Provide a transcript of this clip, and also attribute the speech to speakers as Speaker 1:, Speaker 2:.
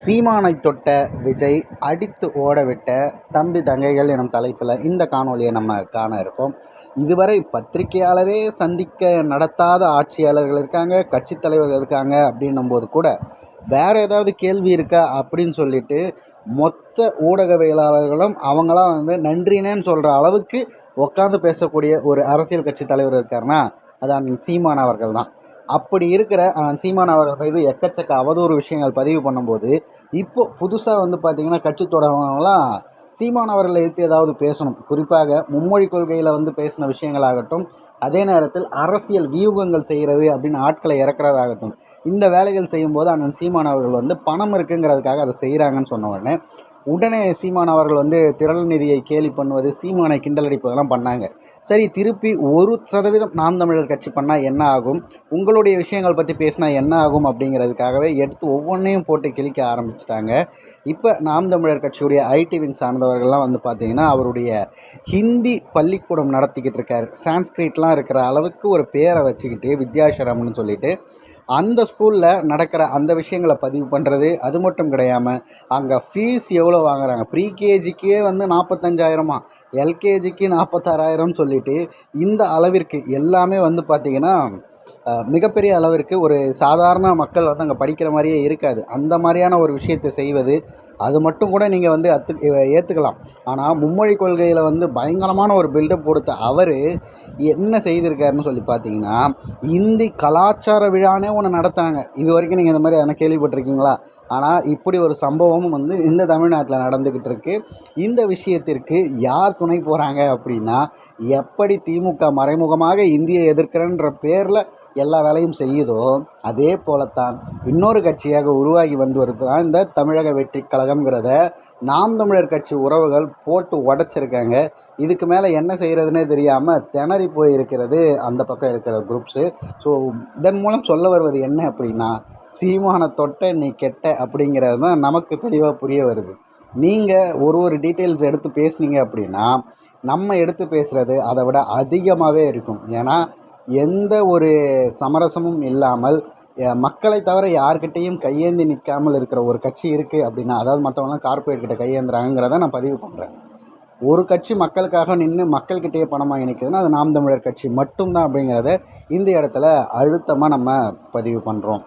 Speaker 1: சீமானை தொட்ட விஜய் அடித்து ஓடவிட்ட தம்பி தங்கைகள் எனும் தலைப்பில் இந்த காணொலியை நம்ம காண இருக்கோம். இதுவரை பத்திரிகையாளரே சந்திக்க நடத்தாத ஆட்சியாளர்கள் இருக்காங்க கட்சித் தலைவர்கள் இருக்காங்க அப்படின்னும் போது கூட வேறு ஏதாவது கேள்வி இருக்கா அப்படின்னு சொல்லிட்டு மொத்த ஊடகவியலாளர்களும் அவங்களாம் வந்து நன்றினேன்னு சொல்கிற அளவுக்கு உட்காந்து பேசக்கூடிய ஒரு அரசியல் கட்சி தலைவர் இருக்காருன்னா அதான் சீமான் அவர்கள் தான் அப்படி இருக்கிற சீமான் அவர்கள் மீது எக்கச்சக்க அவதூறு விஷயங்கள் பதிவு பண்ணும்போது இப்போ புதுசாக வந்து பார்த்திங்கன்னா கட்சி தொடர்பவங்களாம் சீமான் அவர்களை எதிர்த்து ஏதாவது பேசணும். குறிப்பாக மும்மொழி கொள்கையில் வந்து பேசின விஷயங்களாகட்டும் அதே நேரத்தில் அரசியல் வியூகங்கள் செய்கிறது அப்படின்னு ஆட்களை இறக்குறதாகட்டும் இந்த வேலைகள் செய்யும்போது அண்ணன் சீமான் அவர்கள் வந்து பணம் இருக்குங்கிறதுக்காக அதை செய்கிறாங்கன்னு சொன்ன உடனே உடனே சீமான் அவர்கள் வந்து திரள் நிதியை கேலி பண்ணுவது சீமானை கிண்டல் அடிப்பதெல்லாம் பண்ணாங்க. சரி திருப்பி ஒரு சதவீதம் நாம் தமிழர் கட்சி பண்ணால் என்ன ஆகும்? உங்களுடைய விஷயங்கள் பற்றி பேசினா என்ன ஆகும் அப்படிங்கிறதுக்காகவே எடுத்து ஒவ்வொன்றையும் போட்டு கிழிக்க ஆரம்பிச்சிட்டாங்க. இப்போ நாம் தமிழர் கட்சியுடைய ஐடி விங் சார்ந்தவர்கள்லாம் வந்து பார்த்திங்கன்னா அவருடைய ஹிந்தி பள்ளிக்கூடம் நடத்திக்கிட்டு இருக்கார். சான்ஸ்கிரிட்லாம் இருக்கிற அளவுக்கு ஒரு பேரை வச்சுக்கிட்டு வித்யாசரம்னு சொல்லிட்டு அந்த ஸ்கூலில் நடக்கிற அந்த விஷயங்களை பதிவு பண்ணுறது அது மட்டும் கிடையாமல் அங்கே ஃபீஸ் எவ்வளோ வாங்குறாங்க? ப்ரீகேஜிக்கே வந்து நாற்பத்தஞ்சாயிரமா எல்கேஜிக்கு நாற்பத்தாறாயிரம்னு சொல்லிட்டு இந்த அளவிற்கு எல்லாமே வந்து பார்த்திங்கன்னா மிகப்பெரிய அளவிற்கு ஒரு சாதாரண மக்கள் வந்து அங்கே படிக்கிற மாதிரியே இருக்காது. அந்த மாதிரியான ஒரு விஷயத்தை செய்வது அது மட்டும் கூட நீங்கள் வந்து அத்து ஏற்றுக்கலாம் ஆனால் மும்மொழி கொள்கையில் வந்து பயங்கரமான ஒரு பில்டப் கொடுத்த அவர் என்ன செய்திருக்காருன்னு சொல்லி பார்த்தீங்கன்னா இந்தி கலாச்சார விழானே ஒன்று நடத்துனாங்க. இது வரைக்கும் நீங்கள் இந்த மாதிரி எதனா கேள்விப்பட்டிருக்கீங்களா? ஆனால் இப்படி ஒரு சம்பவமும் வந்து இந்த தமிழ்நாட்டில் நடந்துக்கிட்டு இருக்குது இந்த விஷயத்திற்கு யார் துணை போகிறாங்க அப்படின்னா எப்படி திமுக மறைமுகமாக இந்தியை எதிர்க்கிறன்ற பேரில் எல்லா வேலையும் செய்யுதோ அதே போலத்தான் இன்னொரு கட்சியாக உருவாகி வந்து வருதுதான் இந்த தமிழக வெற்றி கழகம்ங்கிறத நாம் தமிழர் கட்சி உறவுகள் போட்டு உடச்சிருக்காங்க. இதுக்கு மேலே என்ன செய்கிறதுனே தெரியாமல் திணறி போயிருக்கிறது அந்த பக்கம் இருக்கிற குரூப்ஸு ஸோ இதன் மூலம் சொல்ல வருவது என்ன அப்படின்னா சீமான தொட்ட நீ கெட்ட அப்படிங்கிறது தான் நமக்கு தெளிவாக புரிய வருது. நீங்கள் ஒரு ஒரு டீட்டெயில்ஸ் எடுத்து பேசுனீங்க அப்படின்னா நம்ம எடுத்து பேசுகிறது அதை விட அதிகமாகவே இருக்கும். ஏன்னா எந்த ஒரு சமரசமும் இல்லாமல் மக்களை தவிர யார்கிட்டையும் கையேந்தி நிற்காமல் இருக்கிற ஒரு கட்சி இருக்குது அப்படின்னா அதாவது மற்றவங்களாம் கார்பரேட் கிட்ட கையேந்துறாங்கிறத நான் பதிவு பண்ணுறேன் ஒரு கட்சி மக்களுக்காக நின்று மக்கள்கிட்டயே பணமாக இணைக்குதுன்னா அது நாம் தமிழர் கட்சி மட்டும்தான் அப்படிங்கிறத இந்த இடத்துல அழுத்தமாக நம்ம பதிவு பண்ணுறோம்